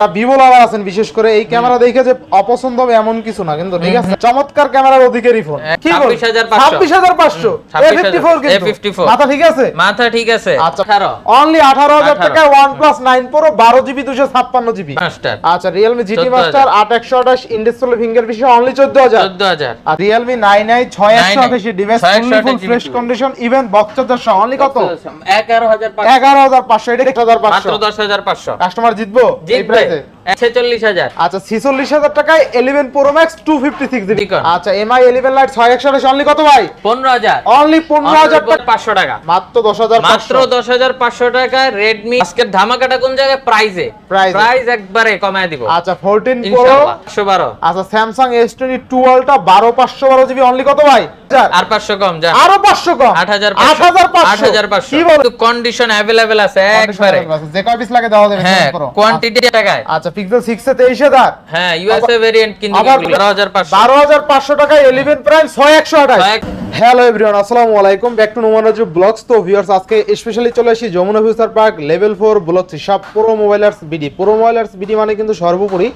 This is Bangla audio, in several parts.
ভিভো লাভার আছেন বিশেষ করে এই ক্যামেরা দেখে যে অপছন্দ হবে এমন কিছু না কিন্তু ঠিক আছে। চমৎকার ক্যামেরার অধিকারী ফোন। কি 26,500 ছাব্বিশ হাজার পাঁচশো। হুম, A54 মাথা ঠিক আছে? মাথা ঠিক আছে। আচ্ছা। অনলি আঠারো হাজার 18 টাকায় ওয়ান প্লাস নাইন প্রো বারো জিবি দুশো ছাপ্পান্ন জিবি মাস্টার আচ্ছা রিয়েলমি জিটি 14,000 মাস্টার আট একশো আঠাশ ইন্ডেক্সল ফিঙ্গার অনলি চোদ্দ হাজার। চোদ্দ হাজার। আর রিয়েলমি নাইন আই ছয় একশো 9i আঠাশি device 6 fully full fresh condition even box charger সহ অনলি কত? এগারো হাজার পাঁচশো। এগারো হাজার পাঁচশো এটা এক হাজার মাত্র পাঁচশো দশ হাজার পাঁচশো। কাস্টমার জিতবো? এই আচ্ছা ছিচল্লিশ হাজার টাকায় eleven pro max two fifty six GB আচ্ছা এমআই লাইট অনলি কত ভাই? পনেরো হাজার। অনলি পনেরো টাকা। মাত্র দশ মাত্র দশ হাজার পাঁচশো টাকায় রেডমি আজকের ধামাকাটা কোন জায়গায়? প্রাইজে প্রাইস একবারে কমায় দিব। আচ্ছা প্রো আচ্ছা জিবি অনলি কত ভাই? আর পাঁচশো কম যা। আরও পাঁচশো কম। আট হাজার কি বলো? কন্ডিশন আছে একবারে। যে কয় পিস লাগে দেওয়া যাবে হ্যাঁ করো। কোয়ান্টিটি আচ্ছা পিক্সেল এ হ্যাঁ ইউএসএ ভেরিয়েন্ট কিন্তু আবার বারো হাজার পাঁচশো। বারো হাজার পাঁচশো টাকায় ইলেভেন প্রাইম ছয় একশো আঠাশ। হ্যালো এভরিওয়ান আসসালামু আলাইকুম। ব্যাক টু নোমানাজু ব্লগস তো ভিউয়ার্স আজকে স্পেশালি চলে আসি Jamuna future park level four blogs সব পুরো মোবাইলার্স বিডি পুরো মোবাইলার্স বিডি মানে কিন্তু সর্বোপরি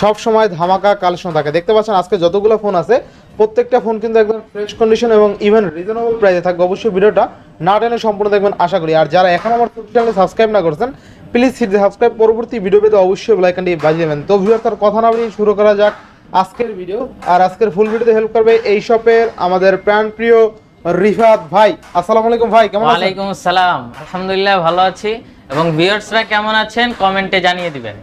সব সময় ধামাকা কালেকশন থাকে। দেখতে পাচ্ছেন আজকে যতগুলো ফোন আছে প্রত্যেকটা ফোন কিন্তু একদম ফ্রেশ কন্ডিশন এবং ইভেন রিজনেবল প্রাইসে থাকবে। অবশ্যই ভিডিওটা না টেনে সম্পূর্ণ দেখবেন আশা করি। আর যারা এখন আমার চ্যানেলে সাবস্ক্রাইব না করছেন প্লিজ হিট সাবস্ক্রাইব পরবর্তী ভিডিও পেতে অবশ্যই বেলাইকানটি বাজিয়ে দেবেন। তো ভিউয়ার তার কথা না বলেই শুরু করা যাক আজকের ভিডিও আর আজকের ফুল ভিডিওতে হেল্প করবে এই শপের আমাদের প্রাণ প্রিয় রিফাত ভাই। আসসালামু আলাইকুম ভাই কেমন আছেন? ওয়ালাইকুম আসসালাম। আলহামদুলিল্লাহ ভালো আছি। এবং ভিউয়ার্সরা কেমন আছেন কমেন্টে জানিয়ে দিবেন।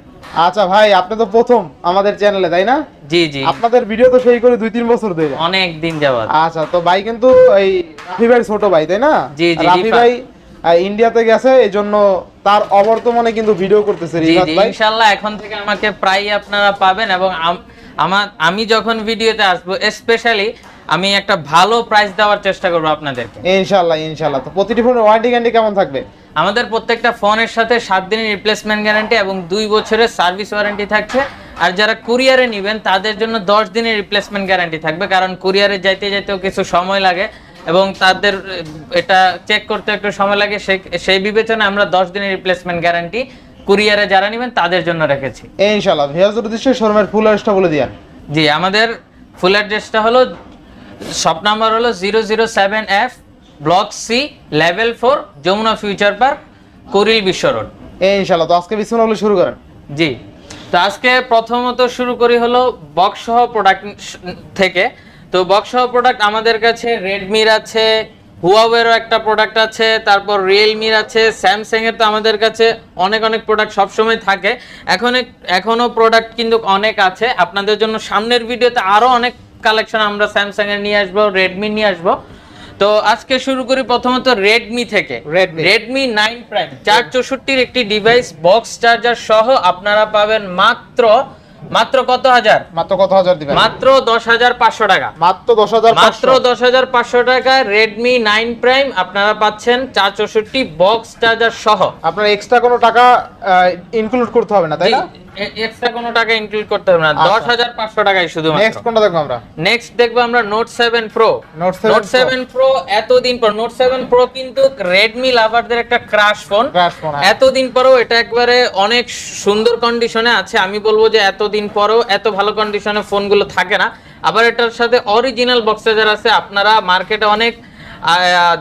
আচ্ছা ভাই আপনি তো প্রথম আমাদের চ্যানেলে তাই না? জি জি। আপনাদের ভিডিও তো সেই করে দুই তিন বছর ধরে। অনেক দিন যাবত আচ্ছা তো ভাই কিন্তু এই রাফি ভাই ছোট ভাই তাই না? জি, জি, রাফি ভাই ইন্ডিয়াতে গেছে এই জন্য তার অবর্তমানে কিন্তু ভিডিও করতেছে রিফাত ভাই। ইনশাআল্লাহ এখন থেকে আমাকে প্রায় আপনারা পাবেন এবং আমার আমি যখন ভিডিওতে আসব স্পেশালি আমি একটা ভালো প্রাইস দেওয়ার চেষ্টা করব আপনাদেরকে। ইনশাআল্লাহ ইনশাআল্লাহ তো প্রতিটি ফোনের ওয়ারেন্টি গ্যারান্টি কেমন থাকবে? আমাদের প্রত্যেকটা ফোনের সাথে সাত দিনের রিপ্লেসমেন্ট গ্যারান্টি এবং দুই বছরের সার্ভিস ওয়ারেন্টি থাকছে। আর যারা কুরিয়ারে নেবেন তাদের জন্য দশ দিনের রিপ্লেসমেন্ট গ্যারান্টি থাকবে। কারণ কুরিয়ারে যাইতে যাইতেও কিছু সময় লাগে। এবং তাদের এটা চেক করতে একটু সময় লাগে সেই- বিবেচনায় আমরা দশ দিনের রিপ্লেসমেন্ট গ্যারান্টি কুরিয়ারে যারা নেবেন তাদের জন্য রেখেছি। ইনশাআল্লাহ ভিউয়ার্স উদ্দেশ্যে শোরুমের ফুল অ্যাড্রেসটা বলে দিয়ান। জি আমাদের ফুল অ্যাড্রেসটা হলো শপ নাম্বার হলো zero zero seven F block C level four Jamuna future park Kuril Bishwa road ইনশাআল্লাহ তো আজকে বিসমিল্লাহ শুরু করেন। জি তো আজকে প্রথমত শুরু করি হলো বক্স সহ প্রোডাক্ট থেকে। তো বক্স প্রোডাক্ট আমাদের কাছে রেডমির আছে হুয়াওয়েরও একটা প্রোডাক্ট আছে তারপর রিয়েলমির আছে স্যামসাং এর তো আমাদের কাছে অনেক অনেক প্রোডাক্ট সবসময় থাকে। এখন এখনও প্রোডাক্ট কিন্তু অনেক আছে। আপনাদের জন্য সামনের ভিডিওতে আরও অনেক কালেকশন আমরা স্যামসাং এর নিয়ে আসব রেডমি নিয়ে আসব। তো আজকে শুরু করি প্রথমত রেডমি থেকে। রেডমি নাইন প্রাইম চার চৌষট্টির একটি ডিভাইস বক্স চার্জার সহ আপনারা পাবেন মাত্র মাত্র কত হাজার? মাত্র কত হাজার দিবেন? মাত্র দশ হাজার পাঁচশো টাকা। মাত্র দশ হাজার মাত্র দশ হাজার পাঁচশো টাকায় রেডমি নাইন প্রাইম আপনারা পাচ্ছেন চার চৌষট্টি বক্স চার্জার সহ। আপনার এক্সট্রা কোনো টাকা ইনক্লুড করতে হবে না তাই না? এক্সট্রা কোনো টাকা ইনক্লুড করতে হবে না। আচ্ছা। দশ হাজার পাঁচশো টাকায় শুধু নেক্সট কোনটা দেখব আমরা? নেক্সট দেখব আমরা note seven pro Note 7 note Pro। Seven pro এতদিন পর নোট সেভেন প্রো কিন্তু রেডমি লাভারদের একটা ক্রাশ ফোন হ্যাঁ। এতদিন পরেও এটা একবারে অনেক সুন্দর কন্ডিশনে আছে। আমি বলব যে এতদিন পরেও এত ভালো কন্ডিশনে ফোনগুলো থাকে না। আবার এটার সাথে অরিজিনাল বক্স চার্জার আছে আপনারা মার্কেটে অনেক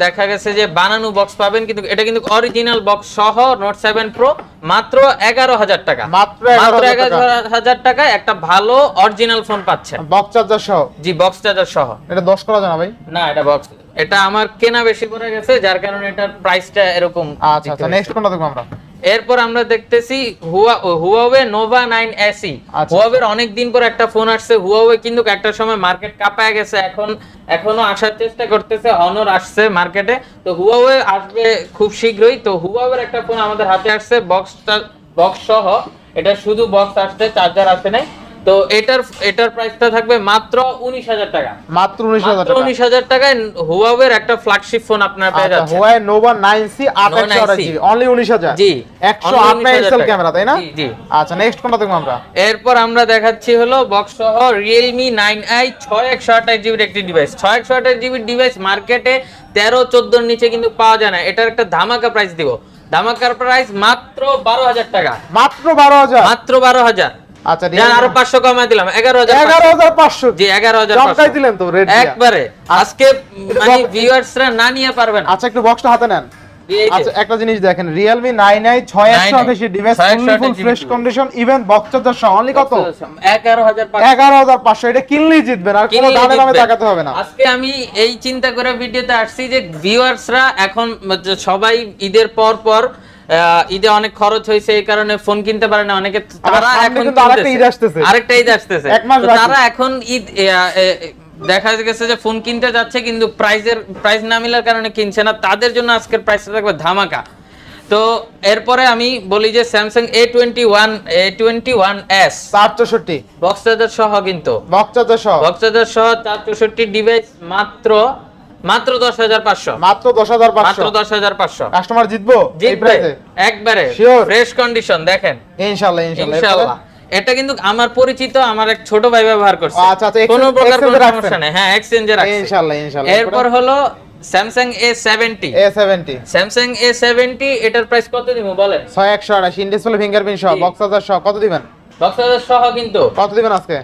দেখা গেছে যে বানানো বক্স পাবেন কিন্তু এটা কিন্তু অরিজিনাল বক্স সহ নোট সেভেন প্রো মাত্র এগারো হাজার টাকা। মাত্র এগারো হাজার টাকায় একটা ভালো অরিজিনাল ফোন পাচ্ছেন। বক্স চার্জার সহ? জি বক্স চার্জার সহ। এটা দশ করা যায় না ভাই? না এটা বক্স এটা আমার কেনা বেশি পড়ে গেছে যার কারণে এটার প্রাইসটা এরকম আচ্ছা আচ্ছা নেক্সট কোনটা দেখব আমরা? এরপর আমরা দেখতেছি Hua Huawei nova nine SE. হুয়াওয়ের অনেক দিন পর একটা ফোন আসছে হুয়াওয়ে কিন্তু একটা সময় মার্কেট কাঁপায় গেছে এখন এখনও আসার চেষ্টা করতেছে অনর আসছে মার্কেটে তো হুয়াওয়ে আসবে খুব শীঘ্রই তো হুয়াওয়ের একটা ফোন আমাদের হাতে আসছে বক্সটা বক্স সহ। এটা শুধু বক্স আসছে চার্জার আসে নাই। তো এটার এটার প্রাইসটা থাকবে মাত্র উনিশ হাজার টাকা। মাত্র উনিশ হাজার টাকা। উনিশ হাজার টাকায় হুয়াওয়ের একটা ফ্ল্যাগশিপ ফোন আপনারা পেয়ে যাচ্ছেন। হুয়াই নোভা নাইন সি আট একশো আঠাশ 9C জিবি অনলি উনিশ হাজার। জি একশো আট মেগাপিক্সেল ক্যামেরা তাই না? জি আচ্ছা নেক্সট কোনটা দেখব আমরা? এরপর আমরা দেখাচ্ছি হলো বক্স সহ রিয়েলমি নাইন আই ছয় একশো আঠাশ জিবির একটি ডিভাইস ছয় একশো আঠাশ জিবির ডিভাইস মার্কেটে তেরো চোদ্দোর নিচে কিন্তু পাওয়া যায় না। এটার একটা ধামাকা প্রাইস দিব। ধামাকার প্রাইস মাত্র বারো হাজার টাকা। মাত্র বারো হাজার। মাত্র বারো হাজার। আচ্ছা আরও দিলাম জি দিলেন তো রেট একবারে। আজকে মানে ভিউয়ার্সরা না নিয়ে পারবেন। আচ্ছা একটু বক্সটা হাতে নেন। আচ্ছা একটা জিনিস দেখেন রিয়েলমি নাইন আই ছয় একশো আঠাশি device full fresh condition even box charger সহ অনলি কত? এগারো হাজার পাঁচশো। এগারো হাজার পাঁচশো এটা কিনলেই জিতবেন আর কোনো দামে দামে তাকাতে হবে না। আজকে আমি এই চিন্তা করে ভিডিওতে আসছি যে ভিউয়ার্সরা এখন সবাই ঈদের পর পর ঈদে অনেক খরচ হয়েছে এই কারণে ফোন কিনতে পারে না অনেকে তারা এখন আরেকটা ঈদ আসতেছে। তারা এখন ঈদ দেখা গেছে যে ফোন কিনতে যাচ্ছে কিন্তু প্রাইসের প্রাইস না মিলার কারণে কিনছে না। তাদের জন্য আজকের প্রাইসটা থাকবে ধামাকা। তো এরপরে আমি বলি যে Samsung A twenty one A twenty one S চার চৌষট্টি বক্স চার্জার সহ কিন্তু। বক্স চার্জার সহ। বক্স চার্জার সহ চার চৌষট্টি ডিভাইস মাত্র মাত্র দশ হাজার পাঁচশো। মাত্র দশ হাজার মাত্র পাঁচশো দশ হাজার পাঁচশো। কাস্টমার জিতবো? এই প্রাইসে একবারে। ফ্রেশ কন্ডিশন দেখেন। ইনশাআল্লাহ এটা কিন্তু আমার পরিচিত আমার এক ছোট ভাই ব্যবহার করছে। আচ্ছা, আচ্ছা, কোনো প্রকার কোনো সমস্যা নেই। হ্যাঁ এক্সচেঞ্জে রাখছে। এরপর? হলো এটার প্রাইস কত দিব বলেন? ছয় একশো ইন ডিসপ্লে ফিঙ্গারপ্রিন্ট সহ জি। বক্স চার্জার সহ। কত দিবেন? বক্স চার্জার সহ কিন্তু। কত দিবেন আজকে?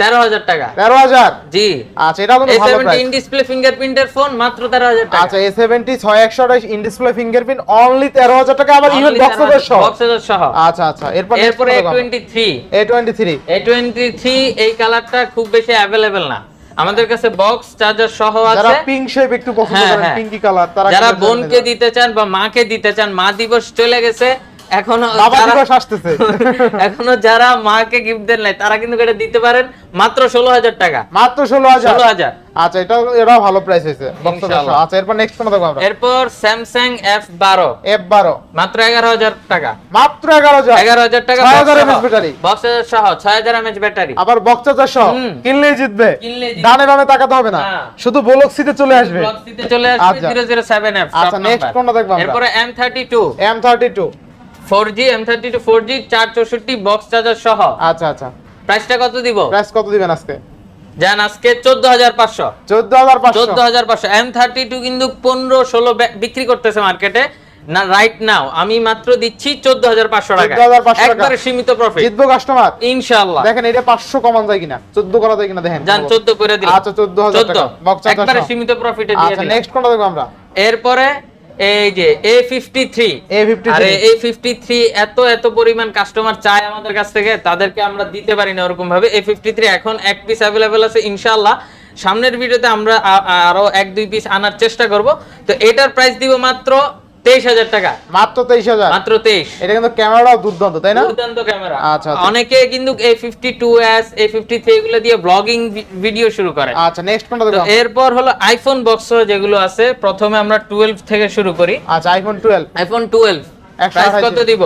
তেরো হাজার টাকা। তেরো হাজার? জি। আচ্ছা এটা কিন্তু ভালো ইন ডিসপ্লে ফিঙ্গারপ্রিন্টের ফোন মাত্র তেরো হাজার টাকা। আচ্ছা এ সেভেন্টি ছয় একশো আঠাশ ইন ডিসপ্লে ফিঙ্গারপ্রিন্ট অনলি তেরো হাজার টাকা আবার ইভেন বক্স সহ। বক্স সহ। আচ্ছা আচ্ছা এরপর এরপরে A twenty three A twenty three A twenty three এই কালারটা খুব বেশি অ্যাভেলেবেল না। আমাদের কাছে বক্স চার্জার সহ যারা আছে পিঙ্ক শেপ একটু পছন্দ হ্যাঁ, করেন হ্যাঁ। পিঙ্কি কালার তারা যারা কিন্তু বোনকে নিতে দিতে চান বা মাকে দিতে চান মা দিবস চলে গেছে। এখনও যারা- দিবস আসতেছে। এখনও যারা মাকে গিফট দেন নাই তারা কিন্তু এটা দিতে পারেন মাত্র ষোলো হাজার টাকা। মাত্র ষোলো হাজার? ষোলো হাজার। আচ্ছা এটা এটাও ভালো প্রাইস হয়েছে। বক্স চার্জার সহ। ইনশাআল্লাহ। আচ্ছা এরপর নেক্সট কোন দেখব এরপর স্যামসাং এফ বারো এফ বারো মাত্র এগারো হাজার টাকা। মাত্র এগারো হাজার। এগারো হাজার টাকা 6000 mAh ব্যাটারি। বক্স সহ ছয় হাজার এমএচ ব্যাটারি আবার বক্স চার্জার সহ কিনলেই জিতবে। ডানে বামে তাকাতে হবে না। না। শুধু ব্লকসিতে চলে আসবে। ব্লকসিতে চলে আসবে। জিরো জিরো সেভেন এফ আচ্ছা, next কোনটা দেখব এরপরে M thirty two M thirty two four G M thirty two four G চার চৌষট্টি বক্স চার্জার সহ। আচ্ছা আচ্ছা। প্রাইসটা কত দিব? প্রাইস কত দিবেন আজকে? যান আজকে চোদ্দ হাজার পাঁচশো। চোদ্দ হাজার চোদ্দ হাজার পাঁচশো। এম থার্টি টু কিন্তু পনেরো ষোলো বিক্রি করতেছে মার্কেটে না রাইট নাও আমি মাত্র দিচ্ছি চোদ্দ হাজার পাঁচশো টাকা। 14,500 টাকা। একবারে সীমিত প্রফিট জিতবো কাস্টমার ইনশাআল্লাহ। দেখেন এটা পাঁচশো কমান যায় কিনা? চোদ্দ করা যায় কিনা দেখেন। যান চোদ্দ করে দিলাম। আচ্ছা চোদ্দ হাজার চোদ্দ। টাকা। বক্স চার্জার একবারে সীমিত প্রফিটে দিয়ে আচ্ছা নেক্সট কোনটা দেখব আমরা? এরপরে এই যে A fifty three A fifty আরে এই ফিফটি থ্রি এত এত পরিমাণ কাস্টমার চায় আমাদের কাছ থেকে তাদেরকে আমরা দিতে পারি না ওরকম ভাবে এ ফিফটি থ্রি এখন এক পিস অ্যাভেলেবেল আছে ইনশাআল্লাহ। সামনের ভিডিওতে আমরা আরও এক দুই পিস আনার চেষ্টা করব। তো এটার প্রাইস দিব মাত্র তেইশ হাজার টাকা। মাত্র তেইশ হাজার? মাত্র তেইশ। এটা কিন্তু ক্যামেরাটাও দুর্দান্ত তাই না? দুর্দান্ত ক্যামেরা। আচ্ছা, আচ্ছা। অনেকে কিন্তু A fifty two S A fifty three এগুলো দিয়ে ব্লগিং ভিডিও শুরু করে। আচ্ছা নেক্সট কোনটা এরপর হলো আইফোন বক্স যেগুলো আছে প্রথমে আমরা টুয়েলভ থেকে শুরু করি। আচ্ছা আইফোন টুয়েলভ আইফোন টুয়েলভ কত দিব?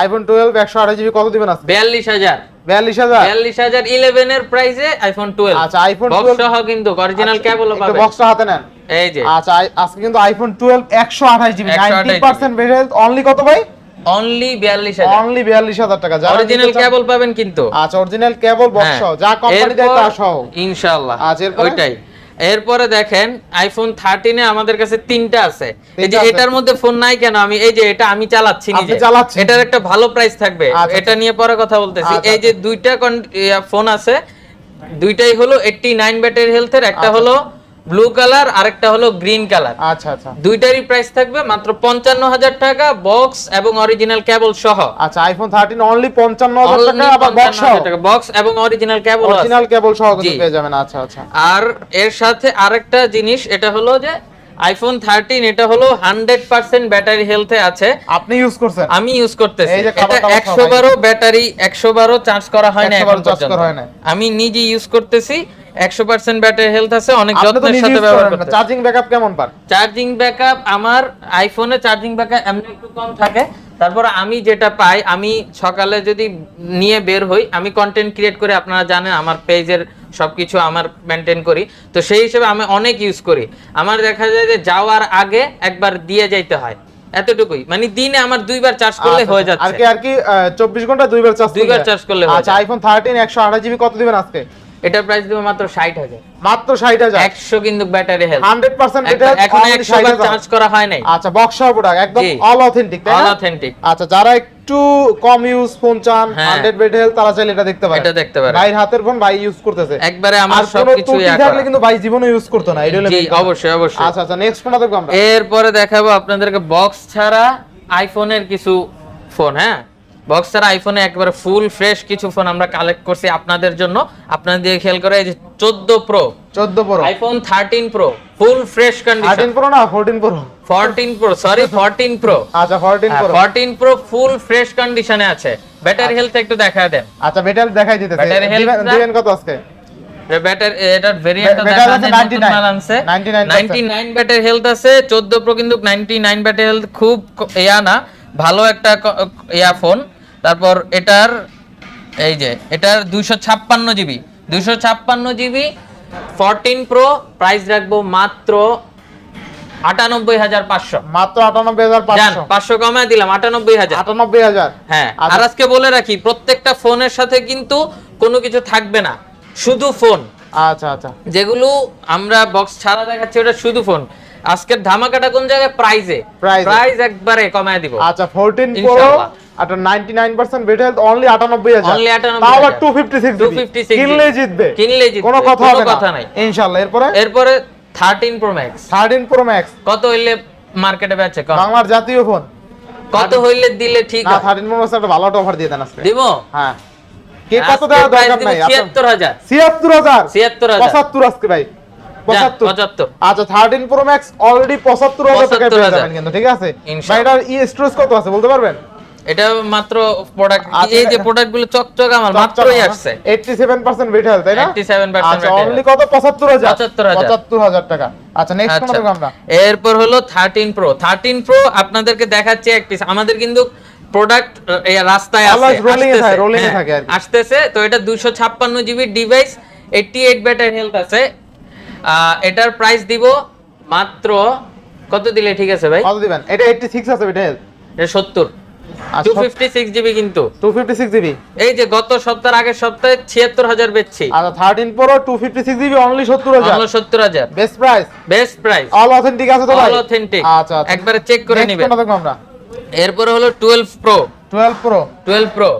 আইফোন টুয়েলভ একশো আঠাশ জিবি কত দিবেন বিয়াল্লিশ হাজার। হাজার? ইলেভেন এর প্রাইসে আইফোন আচ্ছা, iPhone বক্স 12 সহ কিন্তু অরিজিনাল হাতে নেন। এই যে। আচ্ছা আজকে কিন্তু আইফোন টুয়েলভ একশো আঠাশ GB 128 ninety percent variant only কত ভাই? অনলি বিয়াল্লিশ হাজার। অনলি বিয়াল্লিশ হাজার টাকা। অরিজিনাল কেবল পাবেন কিন্তু। আচ্ছা অরিজিনাল কেবল বক্স। সহ যা কোম্পানি দেয় তা সহ। ইনশাআল্লাহ। আচ্ছা, এরপরে? ওইটাই। এরপরে দেখেন আইফোন থার্টিনে আমাদের কাছে তিনটা আছে। এই যে এটার মধ্যে ফোন নাই কেন? আমি এই যে এটা আমি চালাচ্ছি নিজে। এটার একটা ভালো প্রাইস থাকবে। আচ্ছা, এটা নিয়ে পরে কথা বলতেছি। আচ্ছা, এই যে দুইটা ফোন আছে দুইটাই হলো এইটটি নাইন ব্যাটারি হেলথের একটা আচ্ছা। হলো ব্লু কালার আর একটা হলো গ্রিন কালার। আচ্ছা আচ্ছা। দুইটারই প্রাইস থাকবে মাত্র পঞ্চান্ন হাজার টাকা বক্স এবং অরিজিনাল কেবল সহ। আচ্ছা আইফোন থার্টিন অনলি পঞ্চান্ন হাজার টাকা আবার বক্স সহ? বক্স এবং অরিজিনাল কেবল অরিজিনাল কেবল সহ কিন্তু পেয়ে যাবেন আচ্ছা আচ্ছা। আর এর সাথে আরেকটা জিনিস এটা হলো যে আইফোন থার্টিন এটা হলো হান্ড্রেড পার্সেন্ট ব্যাটারি হেলথে আছে। আপনি ইউজ করছেন? আমি ইউজ করতেছি। এটা টাবার একশো খাওয়াই। বারো ব্যাটারি একশো বারো চার্জ করা হয় না 100 এখন পর্যন্ত। করা হয় না। আমি নিজে ইউজ করতেছি। একশো পার্সেন্ট ব্যাটারি হেলথ আছে অনেক যত্নের সাথে ব্যবহার করতে চার্জিং ব্যাকআপ কেমন পান? চার্জিং ব্যাকআপ আমার আইফোনে চার্জিং ব্যাকআপ এমনি একটু কম থাকে। তারপর আমি যেটা পাই আমি সকালে যদি নিয়ে বের হই আমি কন্টেন্ট ক্রিয়েট করে আপনারা জানেন আমার পেজের সবকিছু আমার মেনটেন করি। তো সেই হিসেবে আমি অনেক ইউজ করি। আমার দেখা যায় যে যাওয়ার আগে একবার দিয়ে যাইতে হয়। এতটুকুই। মানে দিনে আমার দুইবার চার্জ করলে হয়ে আচ্ছা, আর যাচ্ছে কি আর কি চব্বিশ ঘণ্টা দুইবার চার্জ দুইবার charge করলে হয়ে আচ্ছা আইফোন থার্টিন একশো আঠাশ জিবি কত দিবেন আজকে? এটার প্রাইস দিব মাত্র ষাট হাজার। মাত্র ষাট হাজার। একশো কিন্তু ব্যাটারি হেলথ হান্ড্রেড পার্সেন্ট এখন একশো বার চার্জ করা হয় নাই। আচ্ছা বক্স প্রোডাক্ট একদম। অল অথেন্টিক তাই অল অথেন্টিক আচ্ছা যারা একটু কম ইউজ ফোন চান। হান্ড্রেড বেড হেলথ তারা চাইলে এটা দেখতে পারে। এটা দেখতে পারে। ভাইয়ের হাতের ফোন ভাই ইউজ করতেছে। একবারে আমার সবকিছু ইয়া থাকলে কিন্তু ভাই জীবনে ইউজ করতো না এটা অবশ্যই অবশ্যই। আচ্ছা আচ্ছা নেক্সট ফোনটা দেখব আমরা। এরপরে দেখাবো আপনাদেরকে বক্স ছাড়া আইফোনের কিছু ফোন হ্যাঁ? বক্স ছাড়া আইফোনে একবারে ফুল ফ্রেশ কিছু ফোন আমরা কালেক্ট করছি আপনাদের জন্য। আপনাদের দিয়ে খেয়াল করে এই যে চোদ্দ pro 14 pro iPhone thirteen pro full fresh condition 13 pro না 14 pro fourteen pro sorry fourteen pro আচ্ছা 14 pro fourteen pro full fresh কন্ডিশনে আছে। ব্যাটারি হেলথ একটু দেখা দেন। আচ্ছা বেটার দেখাই দিতেছে। Battery health দিবেন- কত আজকে? ব্যাটারি এটার ভেরিয়েন্টটা Battery দেখান আছে 99 মাল আনছে। 99% 99 ব্যাটারি হেলথ আছে 14 প্রো কিন্তু 99 ব্যাটারি হেলথ খুব ইয়া না ভালো একটা ইয়া ফোন তারপর এটার এই যে এটার 256 জিবি 256 জিবি 14 প্রো প্রাইস রাখব মাত্র 98500 মাত্র জান 98500 500 কমায় দিলাম 98000 98000 হ্যাঁ আচ্ছা। আর আজকে বলে রাখি প্রত্যেকটা ফোনের সাথে কিন্তু কোনো কিছু থাকবে না শুধু ফোন। আচ্ছা আচ্ছা। যেগুলো আমরা বক্স ছাড়া দেখাচ্ছি ওটা শুধু ফোন। আজকের ধামাকাটা কোন জায়গায়? প্রাইজে প্রাইস একবারে কমায় দিব। আচ্ছা 14 প্রো ইনশাআল্লাহ। আটা 99% বেটার হেলথ অনলি 98000 Only 98,000 তাও 256 256 কিনলে জিতবে। কিনলেই জিতবে, কোনো কথা হবে কথা নাই। ইনশাআল্লাহ এরপরে? এরপরে 13 প্রো ম্যাক্স 13 প্রো ম্যাক্স কত হইলে মার্কেটে বেচে? কম। বাংলার জাতীয় ফোন কত হইলে দিলে ঠিক না আছে 13 প্রো ম্যাক্স একটা ভালো অফার দিয়ে দেন আজকে। দিব? হ্যাঁ। কে কত দেওয়ার দরকার নাই? 76000 76000 76000 75 আজকে ভাই। 75 75 আচ্ছা 13 প্রো ম্যাক্স অলরেডি 75000 টাকায় পেয়ে যাবেন কিন্তু ঠিক আছে? ভাই এটার ই স্টোরেজ কত আছে বলতে পারবেন? এটা মাত্র প্রোডাক্ট আচ্ছা, এই যে এটা- চকচক আমার মাত্রই আসছে। 87% বেট হেলথ তাই না? 87% আচ্ছা অনলি কত? 75000 75,000 75000 টাকা। আচ্ছা নেক্সট কোনটা দেখব আমরা। এরপর হলো থার্টিন প্রো থার্টিন প্রো আপনাদেরকে দেখাচ্ছি এক পিস আমাদের কিন্তু প্রোডাক্ট রাস্তায় আছে থাকে, হ্যাঁ, থাকে আসতেছে। তো এটা দুইশো ছাপ্পান্ন GB device eighty eight battery health আছে। এটার প্রাইস দিব মাত্র কত দিলে ঠিক আছে ভাই? কত দিবেন? এটা 86 আছে এটা সত্তর। টু ফিফটি সিক্স জিবি কিন্তু। 256 জিবি এই যে গত সপ্তাহ আগের সপ্তাহে ছিয়াত্তর হাজার বেচছি। আচ্ছা 13 প্রো 256 জিবি অনলি 70000 সত্তর হাজার? Best price best price all authentic আছে তো ভাই? অল অথেন্টিক আচ্ছা আচ্ছা। একবারে চেক করে Next কোনটা দেখব আমরা? এরপরে হলো twelve pro 12 pro twelve pro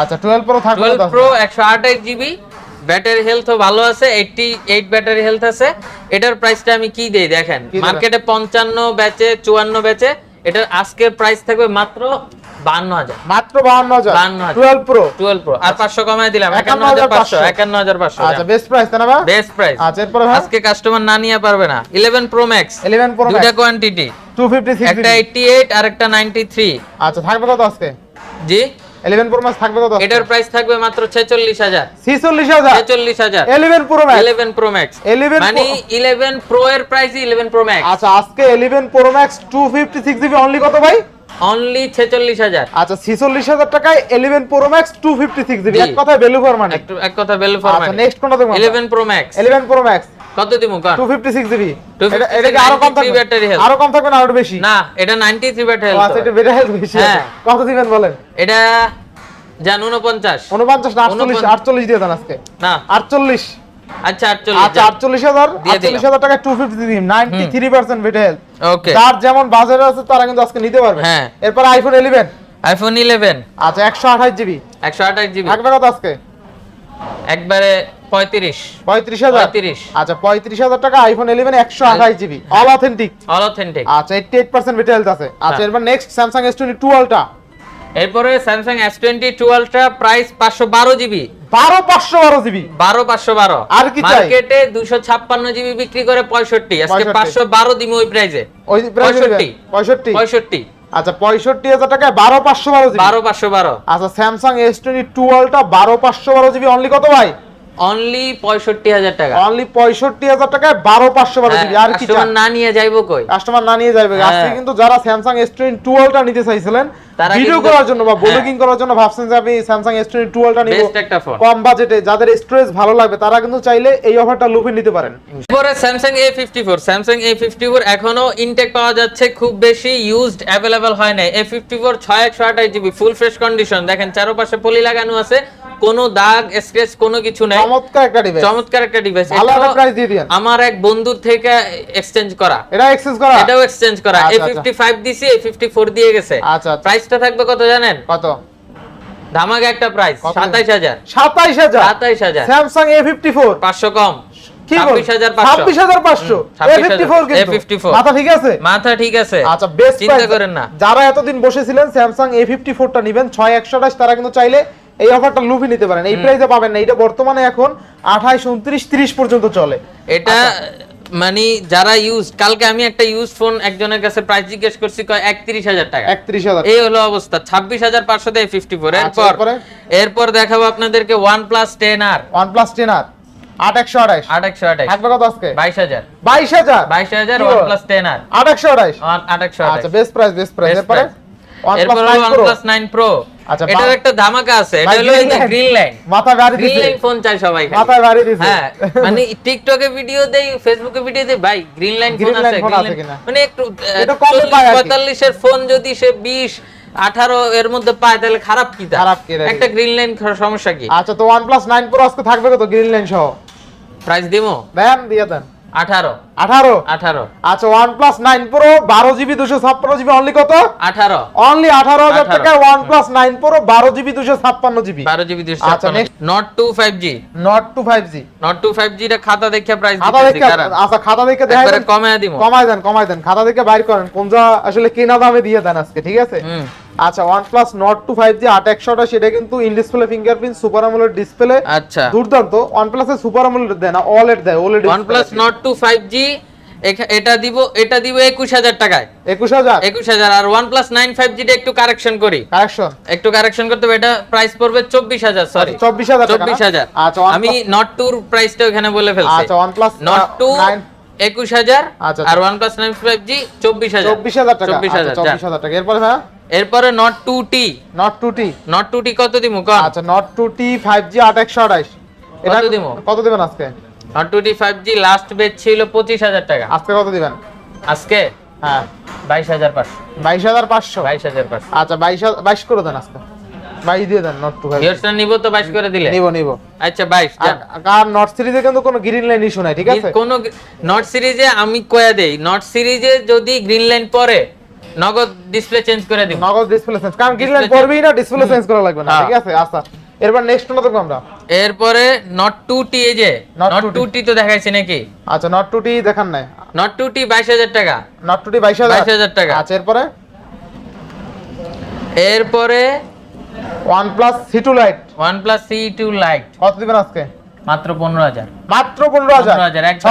আচ্ছা 12 প্রো থাকবে জিবি ব্যাটারি হেলথও ভালো আছে এইটটি এইট ব্যাটারি হেলথ আছে। এটার প্রাইসটা আমি কি দেই দেখেন? মার্কেটে পঞ্চান্ন বেচে চুয়ান্ন বেচে এটার আজকের প্রাইস থাকবে মাত্র বান্ন হাজার। মাত্র 52000 52,000 12 প্রো টুয়েলভ প্রো আর পাঁচশো কমায় দিলাম একান্ন হাজার পাঁচশো 51,500 একান্ন হাজার পাঁচশো। আচ্ছা বেস্ট প্রাইস না ভাই? বেস্ট প্রাইস আচ্ছা এরপরে আজকে কাস্টমার না নিয়ে পারবে না। ইলেভেন প্রো ম্যাক্স 11 প্রো দুইটা কোয়ান্টিটি 256 একটা জিবি এইটটি এইট আর একটা নাইনটি থ্রি আচ্ছা থাকবে কত আজকে? জি? 11 প্রো ম্যাক্স থাকবে কত? এটার প্রাইস থাকবে মাত্র 46000 46000 46000 ছেচল্লিশ হাজার। 11 pro max eleven pro max 11 মানে ইলেভেন প্রো এর প্রাইসই ইলেভেন প্রো ম্যাক্স আচ্ছা আজকে 11 প্রো ম্যাক্স 256 জিবি অনলি কত ভাই? অনলি ছেচল্লিশ হাজার। আচ্ছা 46000 টাকায় 11 প্রো ম্যাক্স 256 জিবি এক কথায় ভ্যালু ফর মানি এক কথা বেল আচ্ছা নেক্সট কোনটা দেখব? Eleven pro max 11 pro max কত কার। 256 জিবি এটা কি আরও কম থাকবে? battery health। আরও কম থাকবে না আরও বেশি? না এটা নাইনটি থ্রি ব্যাট ও, আচ্ছা এটা বেটার হেলথ বেশি। হ্যাঁ। কত দিবেন বলেন? এটা যান উনপঞ্চাশ 49 না 48 48 দিয়ে দেন আজকে। না। 48 আচ্ছা আটচল্লিশ আচ্ছা 48000 দিয়ে দিলাম। 48000 টাকা 250 দিন 93% বেটার হেলথ ওকে তার যেমন বাজারে আছে তারা কিন্তু আজকে নিতে পারবে। হ্যাঁ। এরপর আইফোন 11 আইফোন ইলেভেন আচ্ছা 128 জিবি একশো আঠাশ জিবি থাকবে কত আজকে? একবারে পঁয়ত্রিশ। 35000 পঁয়ত্রিশ। আচ্ছা 35000 টাকা iPhone 11 128 GB all authentic all authentic আচ্ছা 88% বেটার হেলথ আছে। আচ্ছা হ্যাঁ। এরপর নেক্সট স্যামসাং S22 আলট্রা এরপরে Samsung S twenty two ultra price পাঁচশো বারো জিবি 12512 জিবি বারো পাঁচশো বারো। আর কি? মার্কেটে দুশো ছাপ্পান্ন জিবি বিক্রি করে পঁয়ষট্টি। আজকে পাঁচশো বারো দিবি ওই প্রাইস 65 65 পঁয়ষট্টি। আচ্ছা 65000 টাকায় 12512 জিবি বারো পাঁচশো বারো। আচ্ছা Samsung S22 ultra 12512 GB only কত ভাই? অনলি পঁয়ষট্টি হাজার টাকা। অনলি 65000 টাকায় 12512 জিবি আর কি না নিয়ে যাইবো কই? কাস্টমার না নিয়ে যাবে হ্যাঁ। আজকে কিন্তু যারা স্যামসাং S22 আলট্রা নিতে চাইছিলেন ভিডিও কিন্তু- করার জন্য বা হ্যাঁ। ব্লগিং করার জন্য ভাবছেন যে আমি স্যামসাং S22 টুয়েলভটা নিব। বেস্ট একটা ফোন কম বাজেটে যাদের স্টোরেজ ভালো লাগবে তারা কিন্তু চাইলে এই অফারটা লুফে নিতে পারেন। এরপরে Samsung A fifty four Samsung A fifty four এখনও ইনটেক পাওয়া যাচ্ছে খুব বেশি ইউজড অ্যাভেলেবল হয় নাই। এ ফিফটি ফোর ছয় একশো আঠাশ জিবি ফুল ফ্রেশ কন্ডিশন দেখেন চারপাশে পলি লাগানো আছে কোনো দাগ স্ক্রেচ কোনো কিছু নেই। চমৎকার একটা ডিভাইস চমৎকার একটা ডিভাইস ভালো একটা প্রাইস দিয়ে দিয়েন। আমার এক বন্ধুর থেকে এক্সচেঞ্জ করা। এটা এক্সেস করা? এটাও এক্সচেঞ্জ করা। এ। ফিফটি ফাইভ দিছি এ ফিফটি ফোর দিয়ে গেছে। আচ্ছা আচ্ছা। প্রাইসটা থাকবে কত জানেন? কত? ধামাকা একটা প্রাইস কত? সাতাইশ হাজার। সাতাইশ হাজার? সাতাইশ হাজার। স্যামসাং এ ফিফটি ফোর পাঁচশো কম। কি ছাব্বিশ হাজার পাঁচশো। ছাব্বিশ হাজার পাঁচশো। হুম, এ 26,000 ফিফটি ফোর কিন্তু। A54 মাথা ঠিক আছে? মাথা ঠিক আছে। আচ্ছা বেস্ট চিন্তা করেন না। যারা এতদিন বসেছিলেন স্যামসাং এ ফিফটি ফোরটা নিবেন। ছয় একশো আঠাশ তারা কিন্তু চাইলে এই অফারটা লুফি নিতে পারেন। এই প্রাইসে পাবেন না। এটা বর্তমানে এখন আঠাইশ উনত্রিশ তিরিশ পর্যন্ত চলে। এটা আচ্ছা। মানে যারা ইউজ কালকে আমি একটা ইউজ ফোন একজনের কাছে প্রাইস জিজ্ঞেস করছি কয় একত্রিশ হাজার টাকা। একত্রিশ হাজার এই হলো অবস্থা। ছাব্বিশ হাজার পাঁচশো দিয়ে ফিফটি ফোর আচ্ছা, এরপর এরপরে? এরপর দেখাবো আপনাদেরকে ওয়ান প্লাস টেন আর ওয়ান প্লাস টেন আর আট একশো আঠাইশ আট একশো আঠাশ। থাকবে কত আজকে? বাইশ হাজার। বাইশ হাজার? বাইশ হাজার ওয়ান প্লাস টেন আর আট একশো আঠাইশ আট একশো আঠাশ। আচ্ছা best price best price Best এরপরে price। OnePlus 9 Pro। Plus nine pro আচ্ছা, এটার একটা ধামাকা আছে। এটা হলো গ্রিন লাইন মাথা গাড়ি গ্রিন লাইন ফোন চাই সবাই খালি। মাথায় দিছে। হ্যাঁ মানে টিকটকে ভিডিও দেই ফেসবুকে ভিডিও দেই ভাই গ্রিন লাইন ফোন আছে? মানে একটু এটা কমে পায় যদি সে বিশ আঠারো এর মধ্যে পায় তাহলে খারাপ কি খারাপ কি একটা গ্রিন লাইন সমস্যা কি? আচ্ছা তো ওয়ান প্লাস নাইন প্রো আজকে থাকবে কত? গ্রিন লাইন সহ। প্রাইস দিমো? দেন দিয়ে দেন। আঠারো। আঠারো? আঠারো। আচ্ছা ওয়ান প্লাস নাইন প্রো বারো জিবি দুশো ছাপ্পান্ন জিবি অনলি কত? আঠারো। অনলি আঠারো হাজার 18 ওয়ান প্লাস নাইন প্রো বারো জিবি দুশো ছাপ্পান্ন জিবি। বারো জিবি দুশো আচ্ছা, Nord two five G Nord two five G Nord two five G টা খাতা দেখে প্রাইস খাতা দেখে আচ্ছা খাতা দেখে দেখাই একবারে দেন। কমে দিমো কমাই দেন খাতা দেখে বাইর করেন। কোন যা আসলে কেনা দামে দিয়ে দেন আজকে ঠিক আছে? আচ্ছা one plus Nord two five G আট একশোটা সেটা কিন্তু ইন ডিসপ্লে ফিঙ্গারপ্রিন্ট সুপার আমলের ডিসপ্লে আচ্ছা। দুর্দান্ত। ওয়ান প্লাসে সুপার আমলের দেয় না অলেড দেয় ওলেড OnePlus Nord 2 5G এটা দিব এটা দিব একুশ হাজার টাকায়। একুশ হাজার? একুশ হাজার আর OnePlus 9 5G টা একটু কারেকশন করি। কারেকশন একটু কারেকশন করতে হবে এটা প্রাইস পড়বে চব্বিশ হাজার সরি চব্বিশ হাজার টাকা না? চব্বিশ হাজার। আচ্ছা আমি নট টুর প্রাইসটা ওখানে বলে ফেলছি। আচ্ছা নট টু একুশ হাজার আচ্ছা, আর প্লাস নাইন ফাইভ জি চব্বিশ হাজার। চব্বিশ হাজার টাকা চব্বিশ আচ্ছা, হাজার চব্বিশ হাজার টাকা। এরপরে হ্যাঁ? এরপরে Nord two T Nord two T Nord two T কত দিব কন আচ্ছা Nord two T five G আট একশো আঠাইশ। এটা কত দিবো? কত দিবেন আজকে? Nord two T five G last বেচ ছিল পঁচিশ হাজার টাকা। আজকে কত দিবেন? আজকে? হ্যাঁ। বাইশ হাজার পাঁচশো। বাইশ হাজার পাঁচশো? বাইশ হাজার পাঁচশো। আচ্ছা বাইশ বাইশ করে দেন আজকে। বাইশ দিয়ে দেন নট টু ফাইভ ভিউয়ার্সরা নিব তো বাইশ করে দিলে? নিব নিব। আচ্ছা বাইশ। আর নট সিরিজে কিন্তু কোনো গ্রিন লাইন ইস্যু নাই ঠিক আছে? কোনো নট সিরিজে আমি কয়া দেই নট সিরিজে যদি গ্রিন লাইন পরে নগদ ডিসপ্লে চেঞ্জ করে দিব। নগদ ডিসপ্লে চেঞ্জ কারণ Display পড়বেই না ডিসপ্লে চেঞ্জ করা লাগবে না। ঠিক আছে? আচ্ছা এরপর নেক্সট না দেখব আমরা। এরপরে নট টু টি এই যে নট 2T টু টি তো দেখাইছি নাকি? আচ্ছা নট টু টি দেখান নাই। নট টু টি বাইশ হাজার টাকা। নট টু টি বাইশ হাজার? 22,000 টাকা। আচ্ছা এরপরে? এরপরে lite one plus C two lite কত দিবেন আজকে? মাত্র পনেরো হাজার। মাত্র পনেরো হাজার। পনেরো হাজার একদম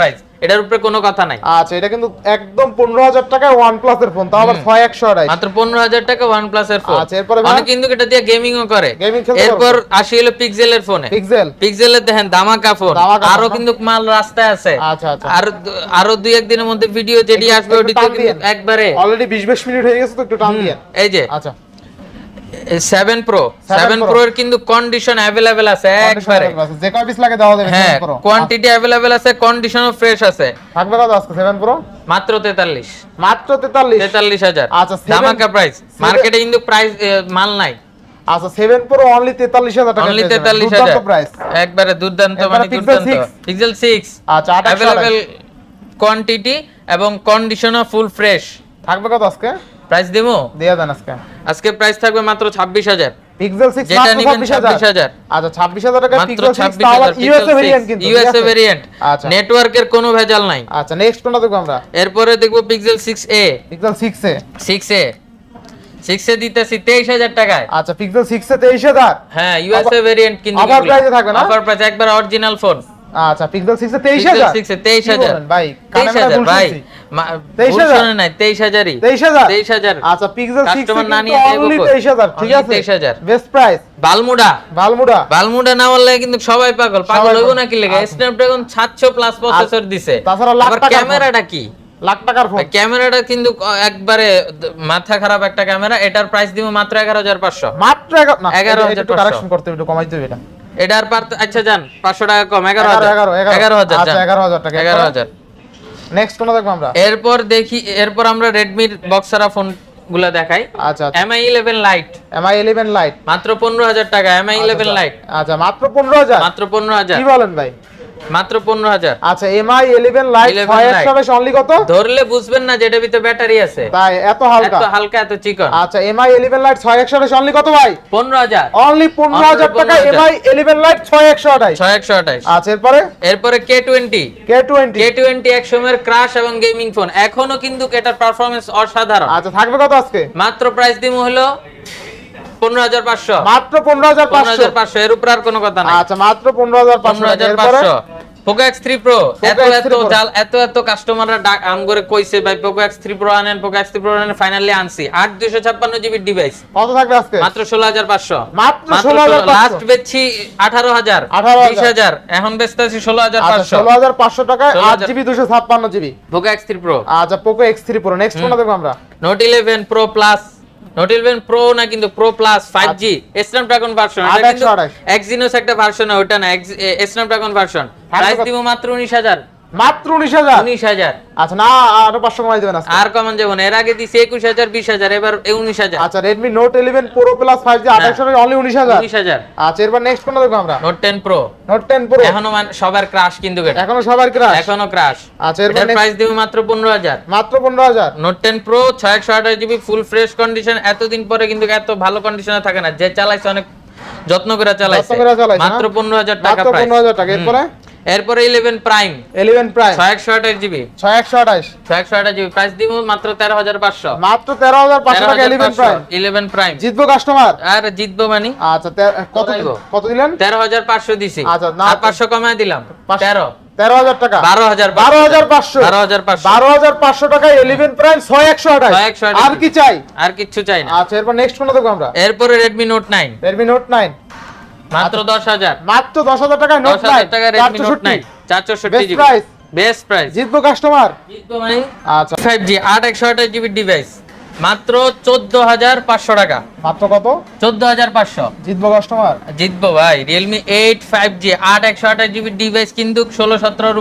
প্রাইস এটার উপরে কোনো কথা নাই। আচ্ছা এটা কিন্তু একদম পনেরো হাজার টাকায় ওয়ান প্লাস এর ফোন তাও আবার ছয় একশো আঠাশ মাত্র পনেরো হাজার টাকা ওয়ান প্লাস এর ফোন আচ্ছা, এরপরে? অনেক কিন্তু এটা দিয়ে গেমিং ও করে। Gaming খেলতে এরপর আসি হলো পিক্সেলের ফোনে পিক্সেল পিক্সেলের দেখেন দামাকা ফোন আরও কিন্তু মাল রাস্তায় আছে। আচ্ছা আচ্ছা। আর আরও দুই একদিনের মধ্যে ভিডিও যেটি আসবে দিয়েন। একবারে। অলরেডি বিশ বাইশ মিনিট হয়ে গেছে তো একটু টান দিয়ে। এই যে। আচ্ছা। Seven pro 7 seven Pro। Pro এর কিন্তু কন্ডিশন অ্যাভেলেবেল আছে একবারে। যে কয় পিস লাগে দেওয়া যাবে হ্যাঁ 7 Pro কোয়ান্টিটি অ্যাভেলেবেল আছে কন্ডিশনও ফ্রেশ আছে। থাকবে কত আজকে? 7 Pro? মাত্র তেতাল্লিশ। মাত্র 43 তেতাল্লিশ হাজার। আচ্ছা, seven- ধামাকা প্রাইস মার্কেটে কিন্তু প্রাইস মাল নাই। আচ্ছা 7 Pro অনলি 43000 টাকা অনলি তেতাল্লিশ হাজার। প্রাইস একবারে দুর্দান্ত মানে দুর্দান্ত। পিক্সেল সিক্স আচ্ছা 8 অ্যাভেলেবেল কোয়ান্টিটি এবং কন্ডিশনও ফুল ফ্রেশ থাকবে কত আজকে? প্রাইস দিমু দিয়ে দেন আজকে। আজকে প্রাইস থাকবে মাত্র ছাব্বিশ হাজার। পিক্সেল 6 যেটা মাত্র নিবেন 26000 26000 আচ্ছা 26000 টাকা পিক্সেল 6 ছাব্বিশ তাও ইউএসএ ভেরিয়েন্ট কিন্তু ইউএসএ ভেরিয়েন্ট আচ্ছা। নেটওয়ার্কের কোনো ভেজাল নাই। আচ্ছা নেক্সট কোনটা দেখব আমরা? এরপরে দেখব pixel six A pixel 6 A six A six দিতেছি তেইশ হাজার টাকায়। আচ্ছা পিক্সেল 6 এ 23000 হ্যাঁ ইউএসএ ভেরিয়েন্ট কিন্তু offer price এ থাকবে না? অফার প্রাইস একবার অরিজিনাল ফোন আচ্ছা pixel 6 A pixel 23000 six A তেইশ কি হাজার। বলেন ভাই? তেইশ কানে হাজার ভুল ভাই। শুনছি। মা- 23,000 ভুল শোনে নাই তেইশ হাজারই। 23000 আচ্ছা পিক্সেল 6 Customer না নিয়ে দেবো অনলি কই? 23000 ঠিক আছে? 23,000 বেস্ট প্রাইস বালমুডা। বালমুডা। বালমুডা না বললে কিন্তু সবাই পাগল। পাগল সবাই হইব পাগল। নাকি লেগে। স্ন্যাপড্রাগন 700 প্লাস প্রসেসর দিছে। তাছাড়া লাখ টাকার ক্যামেরাটা কি? লাখ টাকার ফোন ক্যামেরাটা কিন্তু একবারে মাথা খারাপ একটা ক্যামেরা এটার প্রাইস দিব মাত্র এগারো হাজার পাঁচশো। মাত্র এগারো না এগারো হাজার একটু কারেকশন করতে একটু কমাইতে হবে এটা। এটার পার আচ্ছা যান পাঁচশো টাকা কম এগারো এগারো হাজার। এগারো এগারো। হাজার আচ্ছা যান। এগারো হাজার টাকা। এগারো হাজার। নেক্সট কোন দেখব আমরা? এরপর দেখি এরপর আমরা Redmi বক্সারা ফোনগুলা দেখাই। আচ্ছা MI 11 লাইট MI 11 লাইট মাত্র পনেরো হাজার টাকা MI 11 লাইট আচ্ছা মাত্র পনেরো হাজার? মাত্র পনেরো হাজার। কি বলেন ভাই? মাত্র পনেরো হাজার। আচ্ছা এমআই ইলেভেন লাইট 11 ছয় Lite। একশো বেশ অনলি কত? ধরলে বুঝবেন না যেটা ভিতরে ব্যাটারি আছে। তাই এত হালকা। এত হালকা এত চিকন। আচ্ছা এমআই ইলেভেন লাইট ছয় একশো অনলি কত ভাই? পনেরো হাজার। অনলি পনেরো হাজার Only টাকা 15,000 এমআই ইলেভেন লাইট ছয় একশো আঠাইশ। ছয় একশো আঠাইশ। আচ্ছা এরপরে? এরপরে K twenty K twenty K twenty এক সময়ের ক্রাশ এবং গেমিং ফোন এখনও কিন্তু এটার পারফরমেন্স অসাধারণ। আচ্ছা থাকবে কত আজকে? মাত্র প্রাইস দিব হলো পনেরো হাজার পাঁচশো। মাত্র পনেরো হাজার পাঁচশো। হাজার পাঁচশো এর উপর আর কোনো কথা নাই। আচ্ছা মাত্র পনেরো হাজার পনেরো হাজার পাঁচশো। পোকো এক্স থ্রি প্রো এত এত জাল এত এত কাস্টমাররা ডাক আম করে কইছে ভাই পোকো এক্স থ্রি প্রো আনেন পোকো এক্স থ্রি প্রো আনেন ফাইনালি আনছি। আট দুইশো ছাপ্পান্ন জিবি ডিভাইস কত থাকবে আজকে? মাত্র ষোলো হাজার পাঁচশো। মাত্র 16,500 লাস্ট বেচছি আঠারো হাজার 18,000 বিশ হাজার। এখন বেচতে আছি ষোলো হাজার আচ্ছা পাঁচশো ষোলো হাজার পাঁচশো টাকায় আট জিবি দুশো ছাপ্পান্ন GB. Poco X three pro আচ্ছা Poco X three pro next কোনটা দেখব আমরা? Note eleven pro plus Note eleven pro না কিন্তু pro plus five G Snapdragon version. Exynos একটা ভার্সন ওটা না স্ন্যাপড্রাগন ভার্সন প্রাইস? দিব মাত্র উনিশ হাজার মাত্র উনিশ হাজার? উনিশ হাজার। আচ্ছা না আরও পাঁচশো কমাই দেবেন আর কমন যাব না। এর আগে দিছি একুশ হাজার বিশ হাজার এবার উনিশ হাজার। আচ্ছা Redmi Note eleven pro plus five G আঠাশশো অনলি উনিশ হাজার। উনিশ হাজার। আচ্ছা এরপর নেক্সট কোনটা দেখব আমরা? Note ten pro Note ten pro এখনও সবার ক্রাশ কিন্তু এখনও সবার ক্রাশ এখনও ক্রাশ আচ্ছা এরপর প্রাইস দিব মাত্র পনেরো হাজার। মাত্র পনেরো হাজার। নোট টেন প্রো ছয় একশো আঠাশ জিবি ফুল ফ্রেশ কন্ডিশন এতদিন পরে কিন্তু এত ভালো কন্ডিশনে থাকে না। যে চালাইছে অনেক যত্ন করে চালাইছে। মাত্র পনেরো হাজার টাকা পনেরো হাজার টাকা। এরপরে? এরপরে ইলেভেন প্রাইম ইলেভেন প্রাইম ছয় একশো আঠাশ জিবি ছয় একশো আঠাশ। ছয় একশো আঠাশ জিবি প্রাইস দিব মাত্র তেরো হাজার পাঁচশো। মাত্র তেরো হাজার পাঁচশো টাকা ইলেভেন প্রাইম ইলেভেন প্রাইম জিতবো কাস্টমার আর জিতবো মানে? আচ্ছা কত কত দিব? কত দিলেন? তেরো হাজার পাঁচশো দিছি। আচ্ছা, না, আর পাঁচশো কমায় দিলাম। পাঁচশো- তেরো। তেরো হাজার টাকা। বারো হাজার বারো হাজার পাঁচশো। হাজার পাঁচশো। বারো হাজার পাঁচশো টাকা ইলেভেন প্রাইম ছয় একশো আঠাশ। 6128 আর কি চাই? আর কিচ্ছু চাই না। আচ্ছা এরপর নেক্সট কোনটা দেখব আমরা? এরপরে Redmi Note nine Redmi Note nine মাত্র দশ হাজার। মাত্র দশ হাজার টাকায় নোট দশ হাজার টাকা রেডমি নোট নাইন চারশোষট্টি জিবি price। বেস্ট প্রাইস জিতবো কাস্টমার জিতবো মানে? আচ্ছা। ফাইভ জি আট একশো আঠাশ জিবি ডিভাইস মাত্র চোদ্দ হাজার পাঁচশো টাকা। মাত্র কত? চোদ্দ হাজার পাঁচশো। জিতবো কাস্টমার জিতবো ভাই। রিয়েলমি এইট ফাইভ জি আট একশো আঠাশ জিবি ডিভাইস কিন্তু ষোলো সতেরোর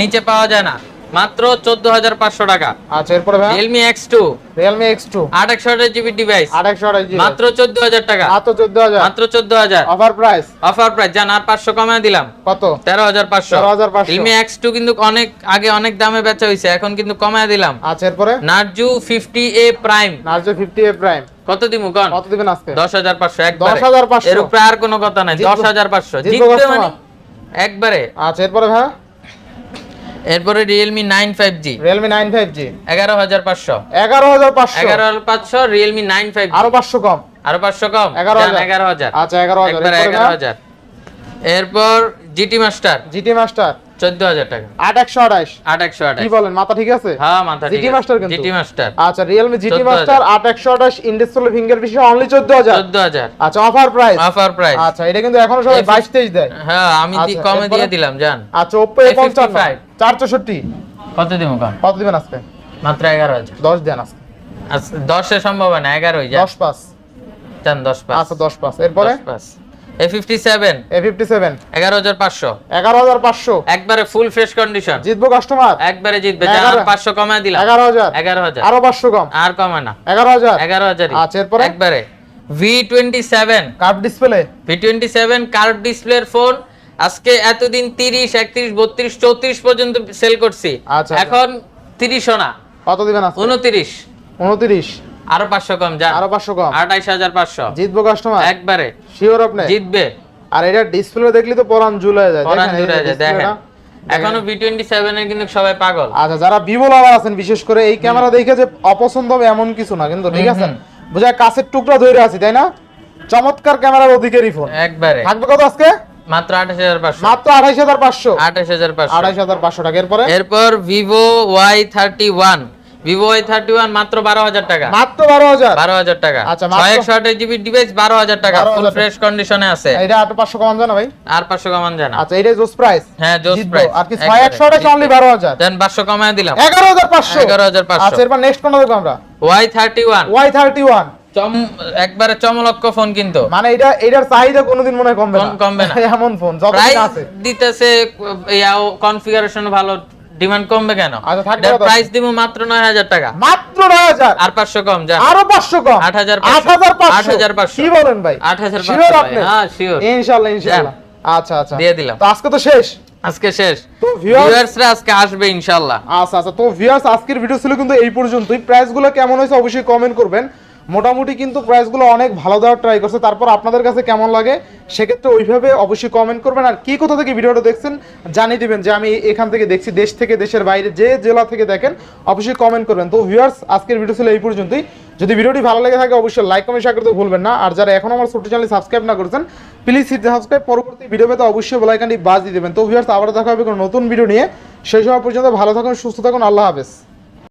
নিচে পাওয়া যায় না। মাত্র চোদ্দ হাজার পাঁচশো টাকা। আচ্ছা এরপরে ভাই? রিয়েলমি এক্স টু আট একশো জিবি ডিভাইস আট একশো আঠাশ জিবি। মাত্র চোদ্দ হাজার টাকা। মাত্র চোদ্দ হাজার। মাত্র চোদ্দ হাজার। অফার প্রাইস অফার প্রাইস জান আর পাঁচশো কমায় দিলাম। কত? তেরো হাজার পাঁচশো। 13,500 রিয়েলমি এক্স টু কিন্তু অনেক আগে অনেক দামে বেচা হইছে এখন কিন্তু কমায় দিলাম। আচ্ছা এরপরে? A prime Narzo fifty A prime কত দিমু কন কত দিবেন আজকে? দশ হাজার পাঁচশো একবারে। 10,500 এর উপরে আর কোনো কথা নাই। জিতবো- দশ হাজার পাঁচশো। জিতবো জিতবে মানে একবারে। আচ্ছা এরপরে ভাই? এরপরে Realme nine five G Realme nine five G এগারো হাজার পাঁচশো। এগারো হাজার পাঁচশো। এগারো হাজার পাঁচশো রিয়েলমি নাইন ফাইভ আরও পাঁচশো কম। আরও পাঁচশো কম? এগারো হাজার। এগারো হাজার। আচ্ছা এগারো হাজার। এগারো হাজার। এরপর জিটি মাস্টার জিটি মাস্টার 14000 টাকা। 8128 আছে? আচ্ছা Realme GT master 8128 industrial finger বিশেষ অনলি আচ্ছা অফার প্রাইস অফার এরপরে? A57 A57 11500 11500 একবারে ফুল ফ্রেশ কন্ডিশন জিতবো কাস্টমার একবারে জিতবে। 1500 কমায় দিলাম। 11000 11000 আরও 500 কম। আর কমায় না। 11000 11000 আচ্ছা এরপর? একবারে। V27 curve display V27 curve ডিসপ্লের ফোন আজকে এতদিন 30 31 32 34 পর্যন্ত সেল করছি। আচ্ছা, আচ্ছা। এখন 30 না। কত দিবেন আজকে? 29 আরও পাঁচশো কম যান আরও পাঁচশো কম। আঠাইশ হাজার পাঁচশো। জিতবো কাস্টমার একবারে। শিওর আপনি জিতবে। আর এটা ডিসপ্লে দেখলি তো পরান ঝুলে যায়। দেখেন এই যায়, দেখেন। এখনও ভি টোয়েন্টি সেভেন এর কিন্তু সবাই পাগল। আচ্ছা যারা ভিভো লাভার আছেন বিশেষ করে এই ক্যামেরা দেখে যে অপছন্দ হবে এমন কিছু না কিন্তু ঠিক আছে? বোঝায় কাছের টুকরা ধরে আছি তাই না? চমৎকার ক্যামেরার অধিকারী ফোন একবারে। থাকবে কত আজকে? মাত্র আঠাশ হাজার পাঁচশো। মাত্র আঠাইশ হাজার পাঁচশো। আঠাশ হাজার পাঁচশো। আঠাইশ হাজার পাঁচশো টাকা। এরপরে? এরপর Vivo Y thirty one Vivo Y thirty one মাত্র বারো হাজার টাকা। মাত্র বারো হাজার? বারো হাজার টাকা। আচ্ছা, ছয় একশো আঠাশ জিবি ডিভাইস বারো হাজার টাকা। ফুল ফ্রেশ কন্ডিশনে আছে। এটা আট পাঁচশো কমান জানা ভাই? আর পাঁচশো কমান জানা আচ্ছা এটা জোস প্রাইস হ্যাঁ জোস প্রাইস আর কি ছয় একশো আঠাশ অনলি বারো হাজার। দেন পাঁচশো কমায় দিলাম। এগারো হাজার পাঁচশো। 11,500 আচ্ছা এরপর নেক্সট কোনটা দেখব আমরা? Y thirty one Y thirty one চম একবারে চমলক্ষ ফোন কিন্তু। মানে এটা এটার চাহিদা কোনোদিন মনে হয় কমবে ফোন কমবে না। এমন ফোন আছে। দিতেছে কনফিগারেশন ভালো ডিমান্ড কমবে কেন? আচ্ছা? প্রাইস দিব মাত্র নয় হাজার টাকা। মাত্র নয় হাজার? আর পাঁচশো কম যা। আরও পাঁচশো কম? 8,500 আট হাজার পাঁচশো? 8,500 কি বলেন ভাই? 8,500 Sure ভাই, হ্যাঁ, sure। ইনশাল্লাহ ইনশাল্লাহ। আচ্ছা আচ্ছা। দিয়ে দিলাম। তো আজকে তো শেষ? আজকে শেষ। তো ভিউয়ার্সরা আজকে আসবে ইনশাআল্লাহ আচ্ছা আচ্ছা। তো ভিউয়ার্স আজকের ভিডিও ছিল কিন্তু এই পর্যন্তই। প্রাইসগুলো কেমন হয়েছে অবশ্যই কমেন্ট করবেন। মোটামুটি কিন্তু প্রাইসগুলো অনেক ভালো দেওয়ার ট্রাই করছে। তারপর আপনাদের কাছে কেমন লাগে সেক্ষেত্রে ওইভাবে অবশ্যই কমেন্ট করবেন। আর কি কোথা থেকে ভিডিওটা দেখছেন জানিয়ে দেবেন যে আমি এখান থেকে দেখছি, দেশ থেকে, দেশের বাইরে যে জেলা থেকে দেখেন অবশ্যই কমেন্ট করবেন। তো ভিউয়ার্স আজকের ভিডিও ছিল এই পর্যন্তই। যদি ভিডিওটি ভালো লেগে থাকে অবশ্যই লাইক কমেন্ট শেয়ার করতে ভুলবেন না। আর যারা এখন আমার ছোট্ট চ্যানেল সাবস্ক্রাইব না করেছেন প্লিজ হিট সাবস্ক্রাইব পরবর্তী ভিডিও পেতে অবশ্যই বেলাইকানটি বাজ দিয়ে দেবেন। তো ভিউয়ার্স আবার দেখা হবে কোনো নতুন ভিডিও নিয়ে। সেই সময় পর্যন্ত ভালো থাকুন, সুস্থ থাকুন। আল্লাহ হাফেজ।